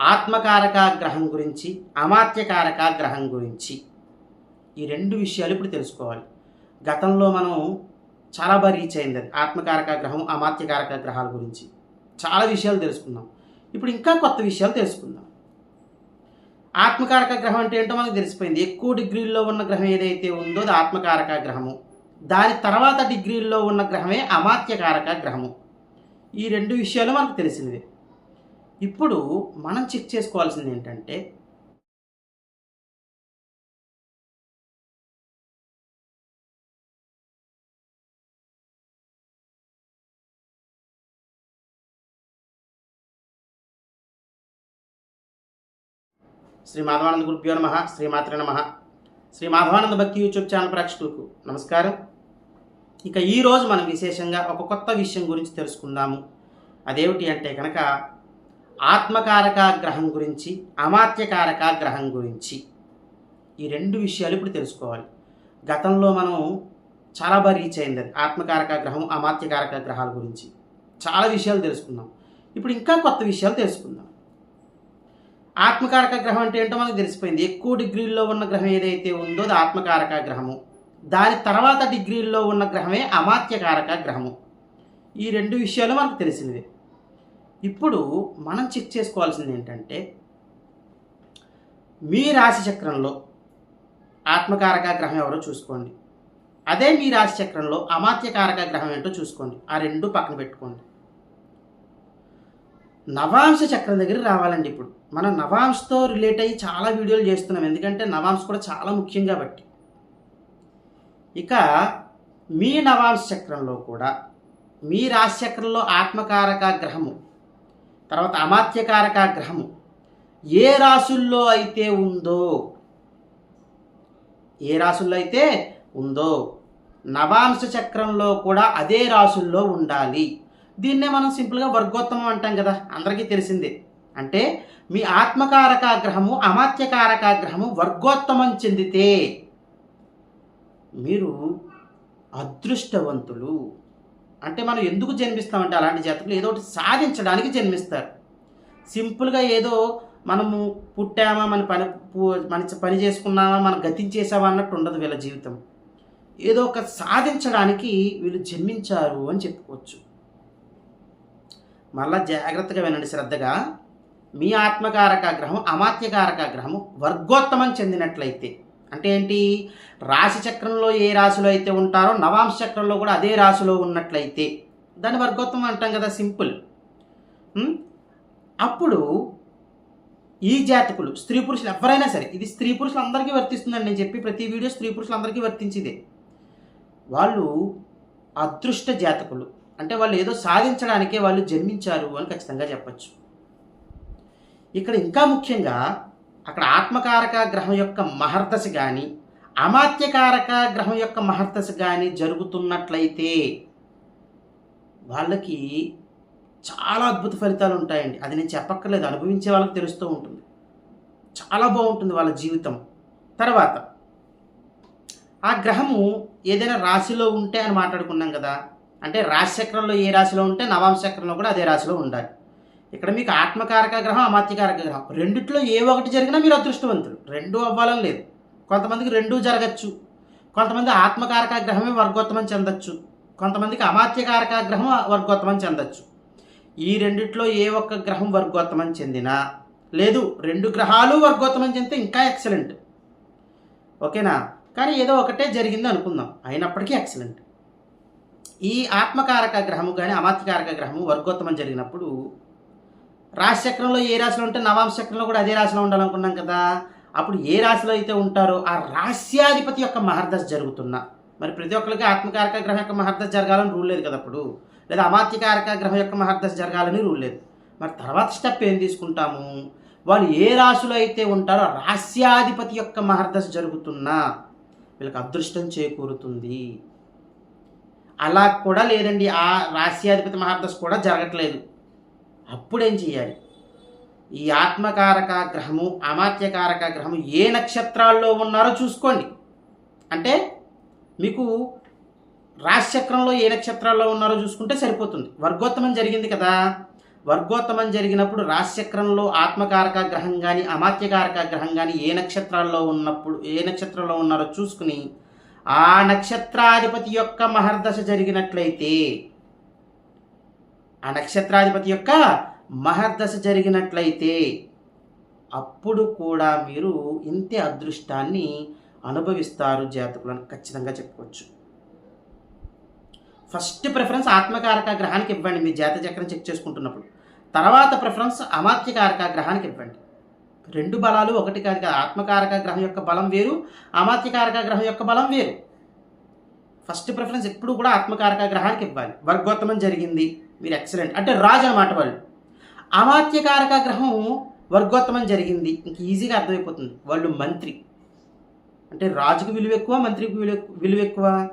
ఆత్మకారక గ్రహం గురించి అమాత్యకారక గ్రహం గురించి ఈ రెండు విషయాలు ఇప్పుడు తెలుసుకోవాలి. గతంలో మనం చాలా బాగా రీచ్ అయింది అది. ఆత్మకారక గ్రహం అమాత్యకారక గ్రహాల గురించి. చాలా విషయాలు తెలుసుకున్నాం ఇప్పుడు ఇంకా కొత్త విషయాలు తెలుసుకుందాం. ఆత్మకారక గ్రహం అంటే ఏంటో మనకు తెలిసిపోయింది. ఎక్కువ డిగ్రీల్లో ఉన్న గ్రహం ఏదైతే ఉందో అది ఆత్మకారక గ్రహము దాని తర్వాత డిగ్రీల్లో ఉన్న గ్రహమే అమాత్యకారక గ్రహము ఈ రెండు విషయాలు మనకు తెలిసినవి. ఇప్పుడు మనం చెక్ చేసుకోవాల్సింది ఏంటంటే శ్రీ మాధవానంద గురుభ్యో నమ శ్రీ మాత్రే నమ. శ్రీ మాధవానంద భక్తి యూట్యూబ్ ఛానల్ ప్రేక్షకులకు నమస్కారం. ఇక ఈరోజు మనం విశేషంగా ఒక కొత్త విషయం గురించి తెలుసుకుందాము. అదేమిటి అంటే కనుక ఆత్మకారక గ్రహం గురించి అమాత్యకారక గ్రహం గురించి ఈ రెండు విషయాలు ఇప్పుడు తెలుసుకోవాలి. గతంలో మనం చాలా బాగా రీచ్ అయింది అది ఆత్మకారక గ్రహం అమాత్యకారక గ్రహాల గురించి చాలా విషయాలు తెలుసుకుందాం ఇప్పుడు ఇంకా కొత్త విషయాలు తెలుసుకుందాం. ఆత్మకారక గ్రహం అంటే ఏంటో మనకు తెలిసిపోయింది. ఎక్కువ డిగ్రీల్లో ఉన్న గ్రహం ఏదైతే ఉందో అది ఆత్మకారక గ్రహము దాని తర్వాత డిగ్రీల్లో ఉన్న గ్రహమే అమాత్యకారక గ్రహము ఈ రెండు విషయాలు మనకు తెలిసినవే. ఇప్పుడు మనం చెక్ చేసుకోవాల్సింది ఏంటంటే మీ రాశి చక్రంలో ఆత్మకారక గ్రహం ఎవరో చూసుకోండి. అదే మీ రాశి చక్రంలో అమాత్యకారక గ్రహం ఏంటో చూసుకోండి. ఆ రెండు పక్కన పెట్టుకోండి. నవాంశ చక్రం దగ్గర రావాలండి ఇప్పుడు. మనం నవాంశతో రిలేట్ అయ్యి చాలా వీడియోలు చేస్తున్నాం. ఎందుకంటే నవాంశ కూడా చాలా ముఖ్యం కాబట్టి. ఇక మీ నవాంశ చక్రంలో కూడా మీ రాశి చక్రంలో ఆత్మకారక గ్రహము తర్వాత అమాత్యకారక గ్రహము. ఏ రాసుల్లో అయితే ఉందో ఏ రాసుల్లో అయితే ఉందో నవాంశ చక్రంలో కూడా అదే రాసుల్లో ఉండాలి. దీన్నే మనం సింపుల్గా వర్గోత్తమం అంటాం కదా అందరికీ తెలిసిందే. అంటే మీ ఆత్మకారక గ్రహము అమాత్యకారక గ్రహము వర్గోత్తమం చెందితే మీరు అదృష్టవంతులు. అంటే మనం ఎందుకు జన్మిస్తామంటే అలాంటి జాతకులు ఏదో ఒకటి సాధించడానికి జన్మిస్తారు. సింపుల్గా ఏదో మనము పుట్టామా మన పని మన పని చేసుకున్నామా మనం గతించేసామా అన్నట్టు ఉండదు వీళ్ళ జీవితం. ఏదో ఒక సాధించడానికి వీళ్ళు జన్మించారు అని చెప్పుకోవచ్చు. మళ్ళా జాగ్రత్తగా వినండి శ్రద్ధగా. మీ ఆత్మకారక గ్రహం అమాత్యకారక గ్రహము వర్గోత్తమం చెందినట్లయితే అంటే ఏంటి? రాశి చక్రంలో ఏ రాశిలో అయితే ఉంటారో నవాంశ చక్రంలో కూడా అదే రాశిలో ఉన్నట్లయితే దాన్ని వర్గోత్వం అంటాం కదా సింపుల్. అప్పుడు ఈ జాతకులు స్త్రీ పురుషులు ఎవరైనా సరే ఇది స్త్రీ పురుషులు అందరికీ వర్తిస్తుందండి నేను చెప్పి ప్రతి వీడియో స్త్రీ పురుషులందరికీ వర్తించిదే. వాళ్ళు అదృష్ట జాతకులు. అంటే వాళ్ళు ఏదో సాధించడానికే వాళ్ళు జన్మించారు అని ఖచ్చితంగా చెప్పచ్చు. ఇక్కడ ఇంకా ముఖ్యంగా అక్కడ ఆత్మకారక గ్రహం యొక్క మహర్దశ కానీ అమాత్యకారక గ్రహం యొక్క మహర్దశ కానీ జరుగుతున్నట్లయితే వాళ్ళకి చాలా అద్భుత ఫలితాలు ఉంటాయండి. అది నేను చెప్పక్కర్లేదు. అనుభవించే వాళ్ళకి తెలుస్తూ ఉంటుంది. చాలా బాగుంటుంది వాళ్ళ జీవితం. తర్వాత ఆ గ్రహము ఏదైనా రాశిలో ఉంటే అని మాట్లాడుకున్నాం కదా అంటే రాశి చక్రంలో ఏ రాశిలో ఉంటే నవాంశ చక్రంలో కూడా అదే రాశిలో ఉండాలి. ఇక్కడ మీకు ఆత్మకారక గ్రహం అమాత్యకారక గ్రహం. రెండిట్లో ఏ ఒకటి జరిగినా మీరు అదృష్టవంతులు. రెండు అవ్వాలని లేదు. కొంతమందికి రెండూ జరగచ్చు. కొంతమంది ఆత్మకారక గ్రహమే వర్గోత్తమం చెందొచ్చు. కొంతమందికి అమాత్యకారక గ్రహం వర్గోత్తమం చెందొచ్చు. ఈ రెండిట్లో ఏ ఒక్క గ్రహం వర్గోత్తమం చెందినా లేదు రెండు గ్రహాలు వర్గోత్తమం చెందితే ఇంకా ఎక్సలెంట్. ఓకేనా? కానీ ఏదో ఒకటే జరిగింది అనుకుందాం. అయినప్పటికీ ఎక్సలెంట్. ఈ ఆత్మకారక గ్రహము కానీ అమాత్యకారక గ్రహము వర్గోత్తమం జరిగినప్పుడు రాశి చక్రంలో ఏ రాశిలో ఉంటే నవాంశ చక్రంలో కూడా అదే రాశిలో ఉండాలనుకున్నాం కదా. అప్పుడు ఏ రాశిలో అయితే ఉంటారో ఆ రాశ్యాధిపతి యొక్క మహర్దశ జరుగుతున్నా. మరి ప్రతి ఒక్కరికి ఆత్మకారక గ్రహం యొక్క మహర్దశ జరగాలని రూల్ లేదు కదా అప్పుడు. లేదా అమాత్యకారక గ్రహం యొక్క మహర్దశ జరగాలని రూల్ లేదు. మరి తర్వాత స్టెప్ ఏం తీసుకుంటాము? వాళ్ళు ఏ రాశిలో అయితే ఉంటారో రాశ్యాధిపతి యొక్క మహర్దశ జరుగుతున్నా వీళ్ళకి అదృష్టం చేకూరుతుంది. అలా కూడా లేదండి. ఆ రాశ్యాధిపతి మహర్దశ కూడా జరగట్లేదు. అప్పుడేం చేయాలి ఈ ఆత్మకారక గ్రహము అమాత్యకారక గ్రహము ఏ నక్షత్రాల్లో ఉన్నారో చూసుకోండి. అంటే మీకు రాశిచక్రంలో ఏ నక్షత్రాల్లో ఉన్నారో చూసుకుంటే సరిపోతుంది. వర్గోత్తమం జరిగింది కదా. వర్గోత్తమం జరిగినప్పుడు రాశిచక్రంలో ఆత్మకారక గ్రహం కానీ అమాత్యకారక గ్రహం కానీ ఏ నక్షత్రాల్లో ఉన్నప్పుడు ఏ నక్షత్రంలో ఉన్నారో చూసుకుని ఆ నక్షత్రాధిపతి యొక్క మహర్దశ జరిగినట్లయితే ఆ నక్షత్రాధిపతి యొక్క మహర్దశ జరిగినట్లయితే అప్పుడు కూడా మీరు ఇంతే అదృష్టాన్ని అనుభవిస్తారు జాతకులను ఖచ్చితంగా చెప్పుకోవచ్చు. ఫస్ట్ ప్రిఫరెన్స్ ఆత్మకారక గ్రహానికి ఇవ్వండి. మీ జాత చక్రం చెక్ చేసుకుంటున్నప్పుడు. తర్వాత ప్రిఫరెన్స్ అమాత్యకారక గ్రహానికి ఇవ్వండి. రెండు బలాలు ఒకటి కాదు కదా. ఆత్మకారక గ్రహం యొక్క బలం వేరు అమాత్యకారక గ్రహం యొక్క బలం వేరు. ఫస్ట్ ప్రిఫరెన్స్ ఎప్పుడు కూడా ఆత్మకారక గ్రహానికి ఇవ్వాలి. వర్గోత్తమం జరిగింది. మీరు ఎక్సలెంట్ అంటే రాజు అనమాట వాళ్ళు. అమాత్యకారక గ్రహం వర్గోత్తమం జరిగింది. ఇంక ఈజీగా అర్థమైపోతుంది. వాళ్ళు మంత్రి. అంటే రాజుకు విలువ ఎక్కువ మంత్రికి విలువ విలువ ఎక్కువ?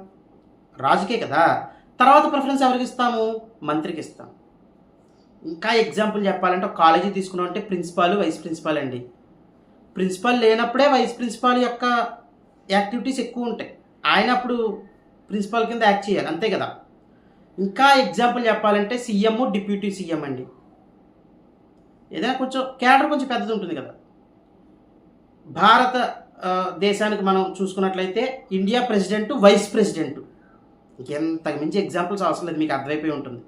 రాజుకే కదా. తర్వాత ప్రిఫరెన్స్ ఎవరికి ఇస్తాము? మంత్రికి ఇస్తాం. ఇంకా ఎగ్జాంపుల్ చెప్పాలంటే ఒక కాలేజీ తీసుకున్నాం అంటే ప్రిన్సిపాల్ వైస్ ప్రిన్సిపాల్ అండి. ప్రిన్సిపాల్ లేనప్పుడే వైస్ ప్రిన్సిపాల్ యొక్క యాక్టివిటీస్ ఎక్కువ ఉంటాయి. ఆయన అప్పుడు ప్రిన్సిపాల్ కింద యాక్ట్ చేయాలి అంతే కదా? ఇంకా ఎగ్జాంపుల్ చెప్పాలంటే సీఎం డిప్యూటీ సీఎం అండి. ఏదైనా కొంచెం క్యాడర్ కొంచెం పెద్దది ఉంటుంది కదా? భారత దేశానికి మనం చూసుకున్నట్లయితే ఇండియా ప్రెసిడెంట్ వైస్ ప్రెసిడెంట్. ఇంకెంతకు మించి ఎగ్జాంపుల్స్ అవసరం లేదు మీకు అర్థమైపోయి ఉంటుంది.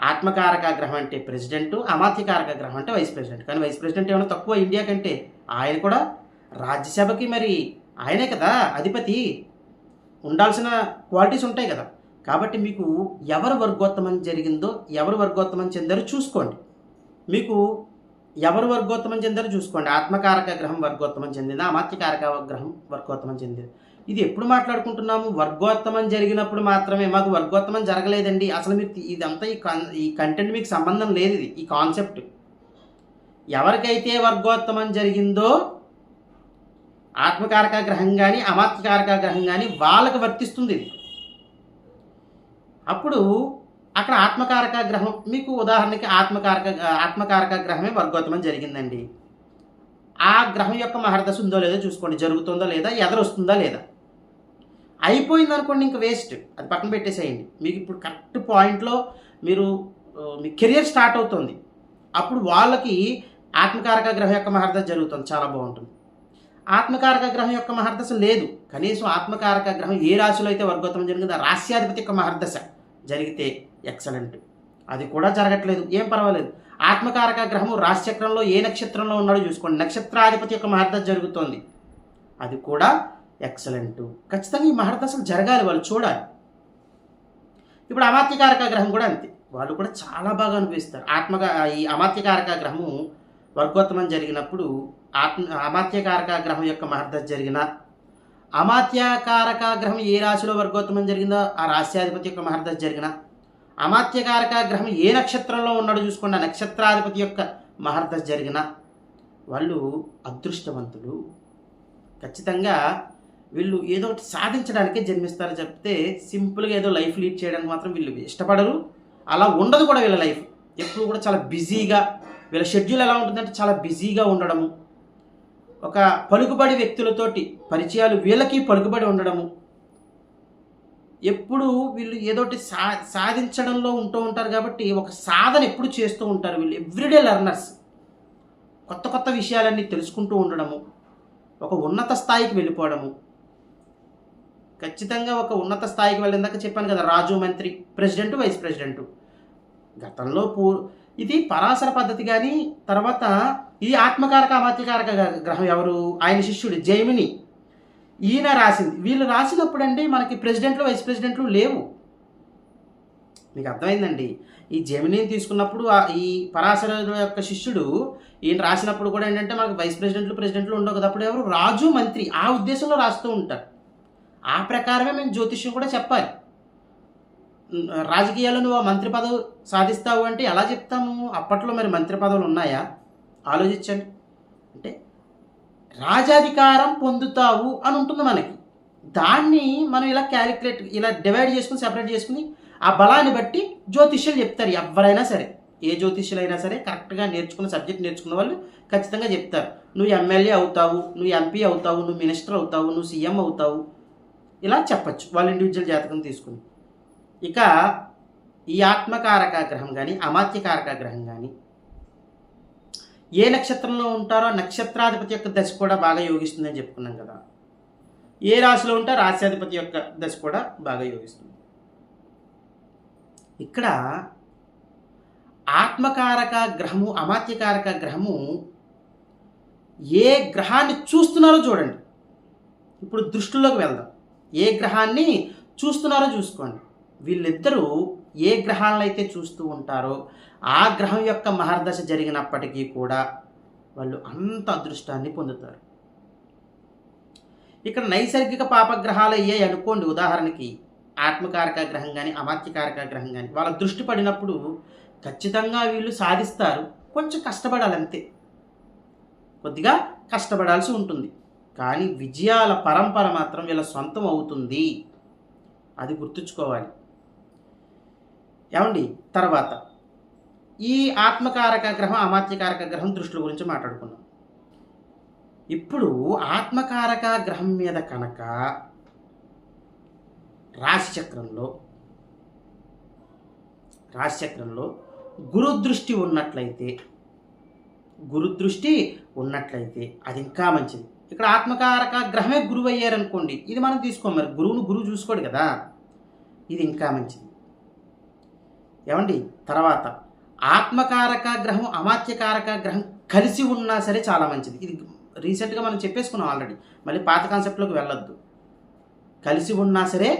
ఆత్మకారక గ్రహం అంటే ప్రెసిడెంట్ అమాత్యకారక గ్రహం అంటే వైస్ ప్రెసిడెంట్. కానీ వైస్ ప్రెసిడెంట్ ఏమైనా తక్కువ ఇండియా కంటే ఆయన కూడా రాజ్యసభకి మరి ఆయనే కదా అధిపతి. ఉండాల్సిన క్వాలిటీస్ ఉంటాయి కదా. కాబట్టి మీకు ఎవరు వర్గోత్తమం జరిగిందో ఎవరు వర్గోత్తమం చెందారో చూసుకోండి. మీకు ఎవరు వర్గోత్తమం చెందారో చూసుకోండి. ఆత్మకారక గ్రహం వర్గోత్తమం చెందిందా? అమాత్యకారక గ్రహం వర్గోత్తమం చెందింది? ఇది ఎప్పుడు మాట్లాడుకుంటున్నాము? వర్గోత్తమం జరిగినప్పుడు మాత్రమే. మాకు వర్గోత్తమం జరగలేదండి. అసలు మీకు ఇదంతా ఈ ఈ కంటెంట్ మీకు సంబంధం లేదు ఇది ఈ కాన్సెప్ట్ ఎవరికైతే వర్గోత్తమం జరిగిందో ఆత్మకారక గ్రహం కానీ అమాత్మకారక గ్రహం కానీ వాళ్ళకి వర్తిస్తుంది ఇది. అప్పుడు అక్కడ ఆత్మకారక గ్రహం మీకు ఉదాహరణకి ఆత్మకారక ఆత్మకారక గ్రహమే వర్గోత్తమం జరిగిందండి. ఆ గ్రహం యొక్క మహర్దశ ఉందో లేదో చూసుకోండి. జరుగుతుందో లేదా ఎదరొస్తుందా లేదా. అయిపోయింది అనుకోండి ఇంక వేస్ట్ అది పక్కన పెట్టేసేయండి. మీకు ఇప్పుడు కరెక్ట్ పాయింట్లో మీరు మీ కెరియర్ స్టార్ట్ అవుతుంది. అప్పుడు వాళ్ళకి ఆత్మకారక గ్రహం యొక్క మహర్దశ జరుగుతుంది. చాలా బాగుంటుంది. ఆత్మకారక గ్రహం యొక్క మహర్దశ లేదు. కనీసం ఆత్మకారక గ్రహం ఏ రాశిలో అయితే వర్గోత్తమం జరిగిందో రాశ్యాధిపతి యొక్క మహర్దశ జరిగితే ఎక్సలెంట్ అది కూడా జరగట్లేదు. ఏం పర్వాలేదు. ఆత్మకారక గ్రహము రాశిచక్రంలో ఏ నక్షత్రంలో ఉన్నాడో చూసుకోండి. నక్షత్రాధిపతి యొక్క మహర్దశ జరుగుతోంది. అది కూడా ఎక్సలెంట్ ఖచ్చితంగా ఈ మహర్దశలు జరగాలి. వాళ్ళు చూడాలి. ఇప్పుడు అమాత్యకారక గ్రహం కూడా అంతే. వాళ్ళు కూడా చాలా బాగా అనిపిస్తారు ఆత్మగా ఈ అమాత్యకారక గ్రహము వర్గోత్తమం జరిగినప్పుడు ఆత్మ అమాత్యకారక గ్రహం యొక్క మహర్దశ జరిగిన అమాత్యకారక గ్రహం ఏ రాశిలో వర్గోత్తమం జరిగిందో ఆ రాశ్యాధిపతి యొక్క మహర్దశ జరిగిన అమాత్యకారక గ్రహం ఏ నక్షత్రంలో ఉన్నాడో చూసుకున్న నక్షత్రాధిపతి యొక్క మహర్దశ జరిగిన వాళ్ళు అదృష్టవంతులు. ఖచ్చితంగా వీళ్ళు ఏదో ఒకటి సాధించడానికే జన్మిస్తారు చెప్తే సింపుల్గా ఏదో లైఫ్ లీడ్ చేయడానికి మాత్రం వీళ్ళు ఇష్టపడరు. అలా ఉండదు కూడా వీళ్ళ లైఫ్. ఎప్పుడు కూడా చాలా బిజీగా వీళ్ళ షెడ్యూల్ ఎలా ఉంటుందంటే చాలా బిజీగా ఉండడము. ఒక పలుకుబడి వ్యక్తులతోటి పరిచయాలు వీళ్ళకి పలుకుబడి ఉండడము. ఎప్పుడు వీళ్ళు ఏదోటి సా సాధించడంలో ఉంటూ ఉంటారు కాబట్టి ఒక సాధన ఎప్పుడు చేస్తూ ఉంటారు వీళ్ళు. ఎవ్రీడే లెర్నర్స్ కొత్త కొత్త విషయాలన్నీ తెలుసుకుంటూ ఉండడము. ఒక ఉన్నత స్థాయికి వెళ్ళిపోవడము. ఖచ్చితంగా ఒక ఉన్నత స్థాయికి వెళ్ళిందాక చెప్పాను కదా రాజు మంత్రి ప్రెసిడెంట్ వైస్ ప్రెసిడెంట్. గతంలో పూ ఇది పరాశర పద్ధతి కానీ తర్వాత ఈ ఆత్మకారక అమాత్యకారక గ- గ్రహం ఎవరు? ఆయన శిష్యుడు జైమిని. ఈయన రాసింది. వీళ్ళు రాసినప్పుడు అండి మనకి ప్రెసిడెంట్లు వైస్ ప్రెసిడెంట్లు లేవు. మీకు అర్థమైందండి? ఈ జమినీని తీసుకున్నప్పుడు ఈ పరాశర యొక్క శిష్యుడు ఈయన రాసినప్పుడు కూడా ఏంటంటే మనకు వైస్ ప్రెసిడెంట్లు ప్రెసిడెంట్లు ఉండవు కదా. అప్పుడు ఎవరు? రాజు మంత్రి. ఆ ఉద్దేశంలో రాస్తూ ఉంటారు. ఆ ప్రకారమే మేము జ్యోతిష్యం కూడా చెప్పాలి. రాజకీయాల్లో నువ్వు ఆ మంత్రి పదవి సాధిస్తావు అంటే ఎలా చెప్తాము? అప్పట్లో మరి మంత్రి పదవులు ఉన్నాయా? ఆలోచించండి. అంటే రాజాధికారం పొందుతావు అని ఉంటుంది మనకి. దాన్ని మనం ఇలా క్యాలిక్యులేట్ ఇలా డివైడ్ చేసుకుని సెపరేట్ చేసుకుని ఆ బలాన్ని బట్టి జ్యోతిష్యులు చెప్తారు. ఎవరైనా సరే ఏ జ్యోతిష్యులైనా సరే కరెక్ట్గా నేర్చుకున్న సబ్జెక్ట్ నేర్చుకున్న వాళ్ళు ఖచ్చితంగా చెప్తారు. నువ్వు ఎమ్మెల్యే అవుతావు నువ్వు ఎంపీ అవుతావు నువ్వు మినిస్టర్ అవుతావు నువ్వు సీఎం అవుతావు. ఇలా చెప్పచ్చు. వాళ్ళ ఇండివిజువల్ జాతకం తీసుకుని. ఇక ఈ ఆత్మకారక గ్రహం కానీ అమాత్యకారక గ్రహం కానీ ఏ నక్షత్రంలో ఉంటారో నక్షత్రాధిపతి యొక్క దశ కూడా బాగా యోగిస్తుందని చెప్పుకున్నాం కదా. ఏ రాశిలో ఉంటే రాశ్యాధిపతి యొక్క దశ కూడా బాగా యోగిస్తుంది. ఇక్కడ ఆత్మకారక గ్రహము అమాత్యకారక గ్రహము ఏ గ్రహాన్ని చూస్తున్నారో చూడండి. ఇప్పుడు దృష్టిలోకి వెళ్దాం. ఏ గ్రహాన్ని చూస్తున్నారో చూసుకోండి. వీళ్ళిద్దరూ ఏ గ్రహాలను అయితే చూస్తూ ఉంటారో ఆ గ్రహం యొక్క మహర్దశ జరిగినప్పటికీ కూడా వాళ్ళు అంత అదృష్టాన్ని పొందుతారు. ఇక్కడ నైసర్గిక పాపగ్రహాలు అయ్యాయి అనుకోండి. ఉదాహరణకి ఆత్మకారక గ్రహం కానీ అమాత్యకారక గ్రహం కానీ వాళ్ళ దృష్టి పడినప్పుడు ఖచ్చితంగా వీళ్ళు సాధిస్తారు. కొంచెం కష్టపడాలి అంతే కొద్దిగా కష్టపడాల్సి ఉంటుంది. కానీ విజయాల పరంపర మాత్రం వీళ్ళ సొంతం అవుతుంది. అది గుర్తుంచుకోవాలి. ఏమండి? తర్వాత. ఈ ఆత్మకారక గ్రహం అమాత్యకారక గ్రహం దృష్టిల గురించి మాట్లాడుకున్నాం ఇప్పుడు ఆత్మకారక గ్రహం మీద కనుక రాశిచక్రంలో రాశిచక్రంలో గురుదృష్టి ఉన్నట్లయితే గురుదృష్టి ఉన్నట్లయితే అది ఇంకా మంచిది. ఇక్కడ ఆత్మకారక గ్రహమే గురువు అయ్యారనుకోండి ఇది మనం తీసుకోం మరి. గురువును గురువు చూసుకోడు కదా. ఇది ఇంకా మంచిది. ఏమండి? తర్వాత ఆత్మకారక గ్రహం అమాత్యకారక గ్రహం కలిసి ఉన్నా సరే చాలా మంచిది. ఇది రీసెంట్గా మనం చెప్పేసుకున్నాం ఆల్రెడీ. మళ్ళీ పాత కాన్సెప్ట్లోకి వెళ్ళొద్దు. కలిసి ఉన్నా సరే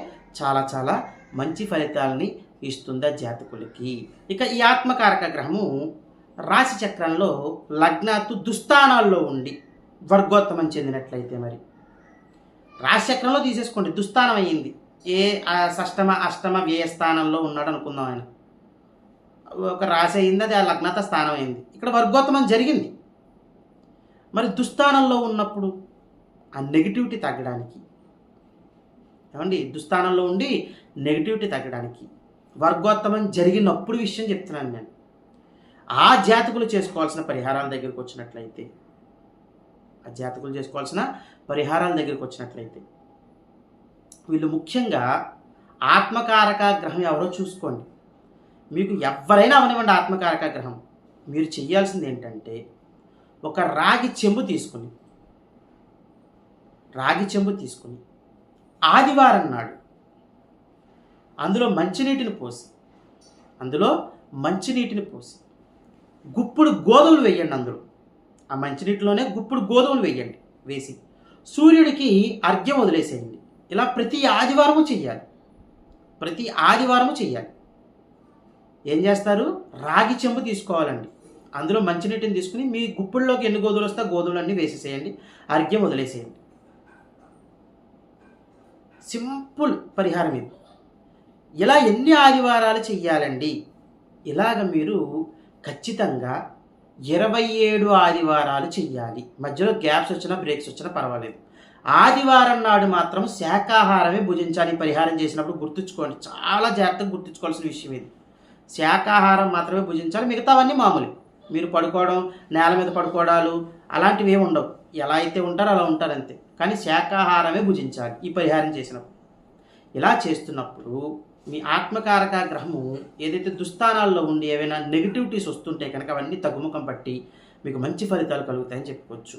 చాలా చాలా మంచి ఫలితాలని ఇస్తుంది ఆ జాతకులకి. ఇక ఈ ఆత్మకారక గ్రహము రాశి చక్రంలో లగ్నాత్తు దుస్థానాల్లో ఉండి వర్గోత్తమం చెందినట్లయితే మరి. రాశి చక్రంలో తీసేసుకోండి. దుస్థానం అయ్యింది. ఏ షష్టమ అష్టమ వ్యయ స్థానంలో ఉన్నాడు అనుకుందాం ఆయన. ఒక రాశి అయింది అది ఆ లగ్నత స్థానం అయింది. ఇక్కడ వర్గోత్తమం జరిగింది. మరి దుస్థానంలో ఉన్నప్పుడు ఆ నెగిటివిటీ తగ్గడానికి ఏమండి? దుస్థానంలో ఉండి నెగిటివిటీ తగ్గడానికి వర్గోత్తమం జరిగినప్పుడు విషయం చెప్తున్నాను నేను. ఆ జాతకులు చేసుకోవాల్సిన పరిహారాల దగ్గరికి వచ్చినట్లయితే ఆ జాతకులు చేసుకోవాల్సిన పరిహారాల దగ్గరికి వచ్చినట్లయితే వీళ్ళు ముఖ్యంగా ఆత్మకారక గ్రహం ఎవరో చూసుకోండి. మీకు ఎవరైనా అవనివ్వండి ఆత్మకారక గ్రహం మీరు చేయాల్సింది ఏంటంటే ఒక రాగి చెంబు తీసుకుని రాగి చెంబు తీసుకుని ఆదివారం నాడు అందులో మంచినీటిని పోసి అందులో మంచినీటిని పోసి గుప్పుడు గోధుమలు వేయండి అందులో. ఆ మంచినీటిలోనే గుప్పుడు గోధుమలు వేయండి వేసి సూర్యుడికి అర్ఘ్యం వదిలేసేయండి. ఇలా ప్రతి ఆదివారము చెయ్యాలి. ప్రతి ఆదివారము చెయ్యాలి. ఏం చేస్తారు? రాగి చెంబు తీసుకోవాలండి. అందులో మంచినీటిని తీసుకుని మీ గుప్పుల్లోకి ఎన్ని గోధులు వస్తే గోధుమలన్నీ వేసేసేయండి. అర్ఘ్యం వదిలేసేయండి. సింపుల్ పరిహారం ఇది. ఇలా ఎన్ని ఆదివారాలు చెయ్యాలండి? ఇలాగ మీరు ఖచ్చితంగా ఇరవై ఏడు ఆదివారాలు చెయ్యాలి. మధ్యలో గ్యాప్స్ వచ్చినా బ్రేక్స్ వచ్చినా పర్వాలేదు. ఆదివారం నాడు మాత్రం శాకాహారమే భుజించాలి. పరిహారం చేసినప్పుడు గుర్తుంచుకోండి. చాలా జాగ్రత్తగా గుర్తుంచుకోవాల్సిన విషయం ఇది. శాకాహారం మాత్రమే భుజించాలి మిగతావన్నీ మామూలు. మీరు పడుకోవడం నేల మీద పడుకోవడాలు అలాంటివి ఏమి ఉండవు. ఎలా అయితే ఉంటారో అలా ఉంటారు అంతే. కానీ శాకాహారమే భుజించాలి ఈ పరిహారం చేసినప్పుడు. ఇలా చేస్తున్నప్పుడు మీ ఆత్మకారక గ్రహము ఏదైతే దుస్థానాల్లో ఉండి ఏవైనా నెగిటివిటీస్ వస్తుంటే కనుక అవన్నీ తగ్గుముఖం పట్టి మీకు మంచి ఫలితాలు కలుగుతాయని చెప్పుకోవచ్చు.